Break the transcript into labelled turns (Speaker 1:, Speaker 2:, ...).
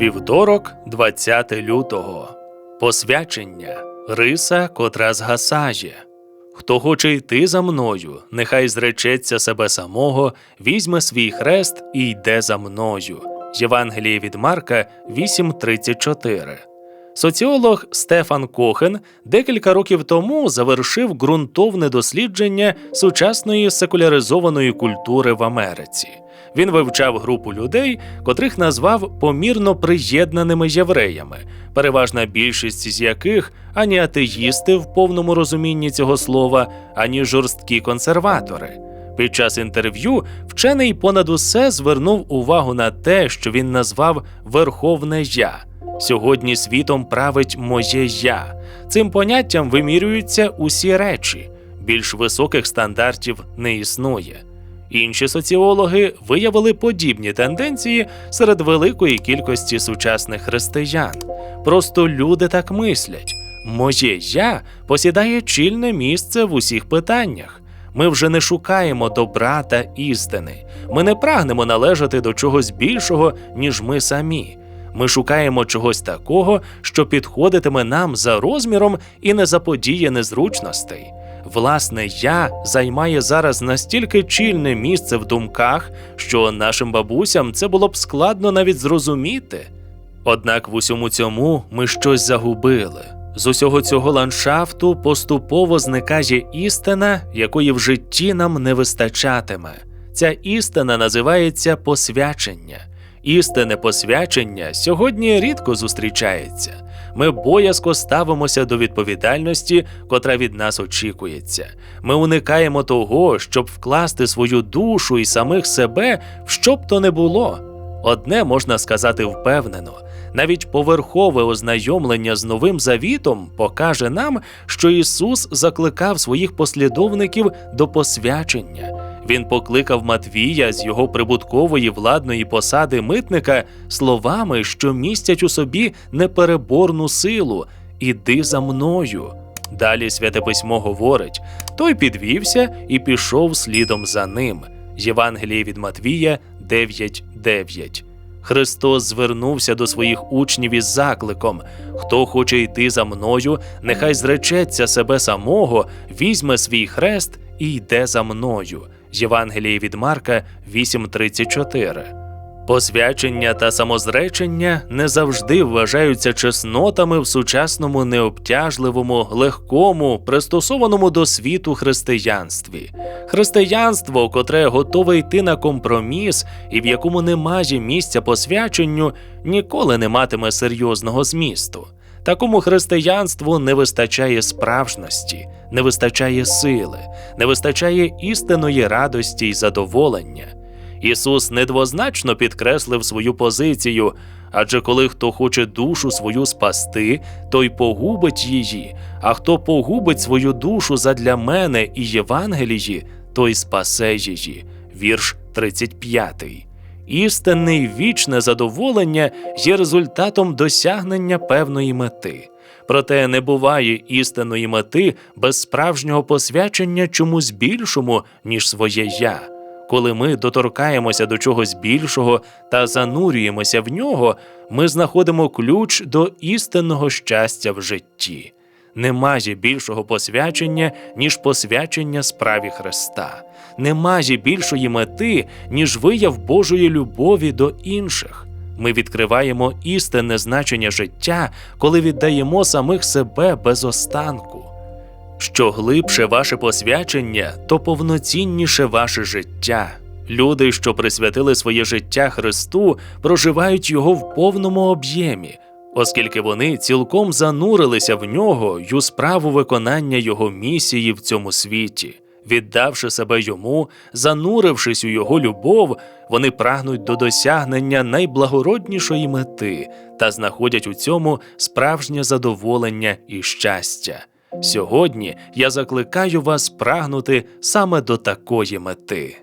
Speaker 1: Вівторок, 20 лютого. Посвячення риса, котра згасає. Хто хоче йти за мною, нехай зречеться себе самого, візьме свій хрест і йде за мною. Євангеліє від Марка 8.34. Соціолог Стефан Кохен декілька років тому завершив ґрунтовне дослідження сучасної секуляризованої культури в Америці. Він вивчав групу людей, котрих назвав помірно приєднаними євреями, переважна більшість з яких ані атеїсти в повному розумінні цього слова, ані жорсткі консерватори. Під час інтерв'ю вчений понад усе звернув увагу на те, що він назвав Верховне Я. Сьогодні світом править моє я. Цим поняттям вимірюються усі речі. Більш високих стандартів не існує. Інші соціологи виявили подібні тенденції серед великої кількості сучасних християн. Просто люди так мислять. Моє я посідає чільне місце в усіх питаннях. Ми вже не шукаємо добра та істини. Ми не прагнемо належати до чогось більшого, ніж ми самі. Ми шукаємо чогось такого, що підходитиме нам за розміром і не заподіє незручностей. Власне, я займає зараз настільки чільне місце в думках, що нашим бабусям це було б складно навіть зрозуміти. Однак в усьому цьому ми щось загубили. З усього цього ландшафту поступово зникає істина, якої в житті нам не вистачатиме. Ця істина називається посвячення. Істинне посвячення сьогодні рідко зустрічається. Ми боязко ставимося до відповідальності, котра від нас очікується. Ми уникаємо того, щоб вкласти свою душу і самих себе в що б то не було. Одне можна сказати впевнено. Навіть поверхове ознайомлення з новим завітом покаже нам, що Ісус закликав своїх послідовників до посвячення. Він покликав Матвія з його прибуткової владної посади митника словами, що містять у собі непереборну силу Іди за мною. Далі святе письмо говорить: той підвівся і пішов слідом за ним. Євангеліє від Матвія 9.9. Христос звернувся до своїх учнів із закликом: Хто хоче йти за мною, нехай зречеться себе самого, візьме свій хрест і йде за мною. Євангеліє від Марка 8.34. Посвячення та самозречення не завжди вважаються чеснотами в сучасному необтяжливому, легкому, пристосованому до світу християнстві. Християнство, котре готове йти на компроміс і в якому немає місця посвяченню, ніколи не матиме серйозного змісту. Такому християнству не вистачає справжності, не вистачає сили, не вистачає істинної радості й задоволення. Ісус недвозначно підкреслив свою позицію, адже коли хто хоче душу свою спасти, той погубить її, а хто погубить свою душу задля мене і Євангелії, той спасе її. Вірш 35. Істинне й вічне задоволення є результатом досягнення певної мети. Проте не буває істинної мети без справжнього посвячення чомусь більшому, ніж своє я. Коли ми доторкаємося до чогось більшого та занурюємося в нього, ми знаходимо ключ до істинного щастя в житті. Немає більшого посвячення, ніж посвячення справі Христа. Немає більшої мети, ніж вияв Божої любові до інших. Ми відкриваємо істинне значення життя, коли віддаємо самих себе без останку. Що глибше ваше посвячення, то повноцінніше ваше життя. Люди, що присвятили своє життя Христу, проживають його в повному об'ємі, оскільки вони цілком занурилися в нього й у справу виконання його місії в цьому світі. Віддавши себе йому, занурившись у його любов, вони прагнуть до досягнення найблагороднішої мети та знаходять у цьому справжнє задоволення і щастя. Сьогодні я закликаю вас прагнути саме до такої мети.